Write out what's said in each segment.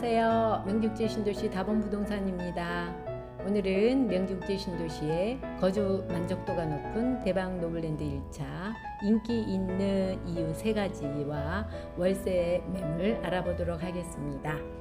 명지국제 신도시 다본부동산입니다. 오늘은 명지국제 신도시의 거주 만족도가 높은 대박 노블랜드 1차 인기 있는 이유 세 가지와 월세 매물 알아보도록 하겠습니다.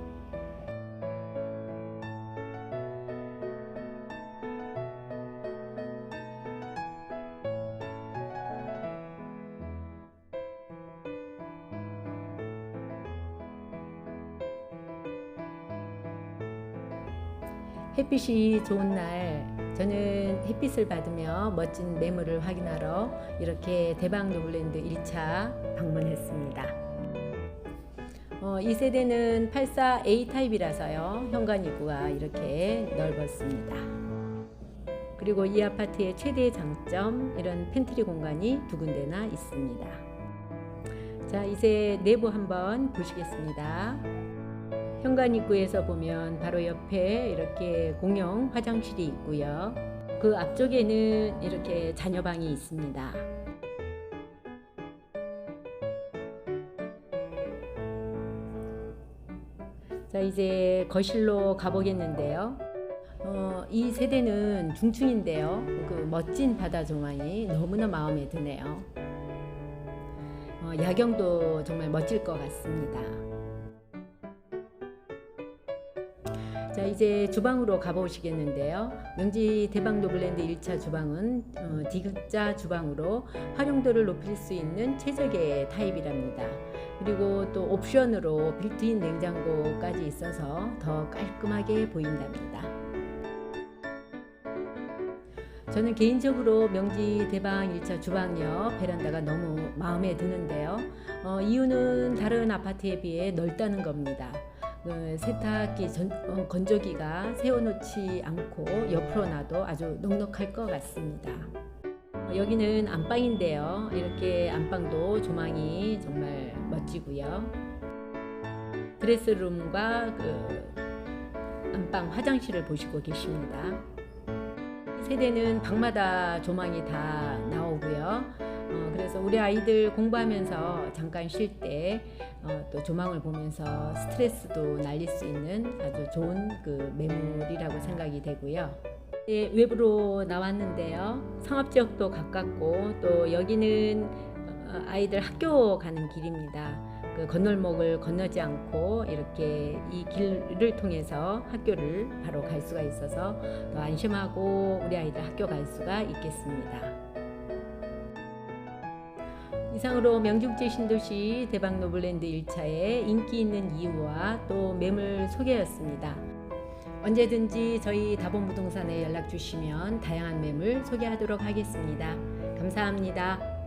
햇빛이 좋은 날 저는 햇빛을 받으며 멋진 매물을 확인하러 이렇게 대박 노블랜드 1차 방문했습니다. 어, 이 세대는 84A 타입이라서요. 현관 입구가 이렇게 넓었습니다. 그리고 이 아파트의 최대 장점 이런 팬트리 공간이 두 군데나 있습니다. 자, 이제 내부 한번 보시겠습니다. 현관 입구에서 보면 바로 옆에 이렇게 공용 화장실이 있고요. 그 앞쪽에는 이렇게 자녀방이 있습니다. 자, 이제 거실로 가보겠는데요. 어, 이 세대는 중층인데요. 그 멋진 바다 조망이 너무나 마음에 드네요. 어, 야경도 정말 멋질 것 같습니다. 자 이제 주방으로 가보시겠는데요. 명지 대박 노블랜드 1차 주방은 어, 디귿자 주방으로 활용도를 높일 수 있는 최적의 타입이랍니다. 그리고 또 옵션으로 빌트인 냉장고까지 있어서 더 깔끔하게 보인답니다. 저는 개인적으로 명지 대방 1차 주방역 베란다가 너무 마음에 드는데요. 어, 이유는 다른 아파트에 비해 넓다는 겁니다. 그 세탁기 전, 어, 건조기가 세워놓지 않고 옆으로 놔도 아주 넉넉할 것 같습니다. 어, 여기는 안방인데요. 이렇게 안방도 조망이 정말 멋지고요. 드레스룸과 그 안방 화장실을 보시고 계십니다. 세대는 방마다 조망이 다 나오고요. 어, 그래서 우리 아이들 공부하면서 잠깐 쉴때 어, 또 조망을 보면서 스트레스도 날릴 수 있는 아주 좋은 그 매물이라고 생각이 되고요. 예, 외부로 나왔는데요. 상업 지역도 가깝고 또 여기는 어, 아이들 학교 가는 길입니다. 그 건널목을 건너지 않고 이렇게 이 길을 통해서 학교를 바로 갈 수가 있어서 더 안심하고 우리 아이들 학교 갈 수가 있겠습니다. 이상으로 명중제 신도시 대박 노블랜드 1차의 인기 있는 이유와 또 매물 소개였습니다. 언제든지 저희 다본부동산에 연락 주시면 다양한 매물 소개하도록 하겠습니다. 감사합니다.